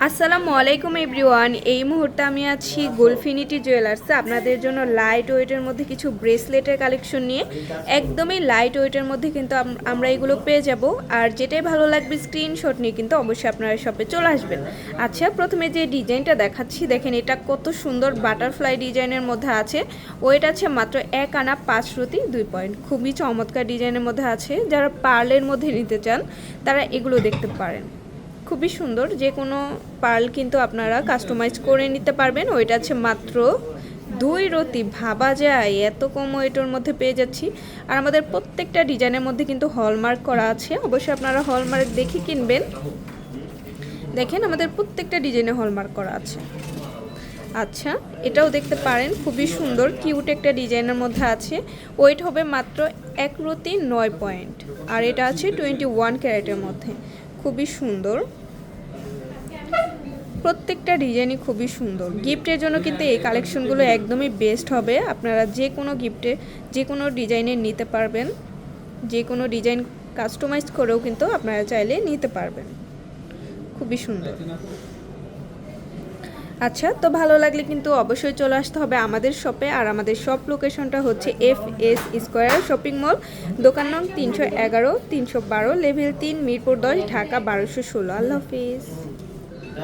আসসালামু আলাইকুম এভরিওয়ান। এই মুহূর্তে আমি আছি গোলফিনিটি জুয়েলার্সে। আপনাদের জন্য লাইট ওয়েটের মধ্যে কিছু ব্রেসলেটের কালেকশন নিয়ে। একদমই লাইট ওয়েটের মধ্যে কিন্তু আম- আমরা এগুলো পেয়ে যাব। আর যেটাই ভালো লাগবে স্ক্রিনশট নিয়ে কিন্তু অবশ্যই আপনারা শপে চলে আসবেন। আচ্ছা প্রথমে যে ডিজাইনটা দেখাচ্ছি, দেখেন এটা কত সুন্দর বাটারফ্লাই ডিজাইনের মধ্যে আছে। ওয়েট আছে মাত্র এক আনা পাঁচ রতি, দুই পয়েন্ট খুবই চমৎকার ডিজাইনের মধ্যে আছে। যারা পার্লের মধ্যে নিতে চান, তারা এগুলো দেখতে পারেন। খুবই সুন্দর, যে কোনো পার্ল কিন্তু আপনারা কাস্টমাইজ করে নিতে পারবেন। ওইটা আছে মাত্র দুই রতি। ভাবা যায়, এত কম ওয়েটের মধ্যে পেয়ে যাচ্ছি। আর আমাদের প্রত্যেকটা ডিজাইনের মধ্যে কিন্তু হলমার্ক করা আছে। অবশ্যই আপনারা হলমার্ক দেখে কিনবেন। দেখেন, আমাদের প্রত্যেকটা ডিজাইনে হলমার্ক করা আছে। আচ্ছা এটাও দেখতে পারেন, খুবই সুন্দর কিউট একটা ডিজাইনের মধ্যে আছে। ওয়েট হবে মাত্র এক রতি নয় পয়েন্ট আর এটা আছে টোয়েন্টি ওয়ান ক্যারেটের মধ্যে। খুবই সুন্দর। প্রত্যেকটা ডিজাইনই খুবই সুন্দর। গিফটের জন্য কিন্তু এই কালেকশনগুলো একদমই বেস্ট হবে। আপনারা যে কোনো গিফটে, যে কোনো ডিজাইনের নিতে পারবেন। যে কোনো ডিজাইন কাস্টমাইজ করেও কিন্তু আপনারা চাইলে নিতে পারবেন। খুবই সুন্দর। আচ্ছা তো ভালো লাগলে কিন্তু অবশ্যই চলে আসতে হবে আমাদের শপে। আর আমাদের শপ লোকেশনটা হচ্ছে F S square shopping mall, দোকান নং তিনশো এগারো, তিনশো বারো, লেভেল তিন, মিরপুর দশ, ঢাকা বারোশো ষোলো। আল্লাহ হাফিজ।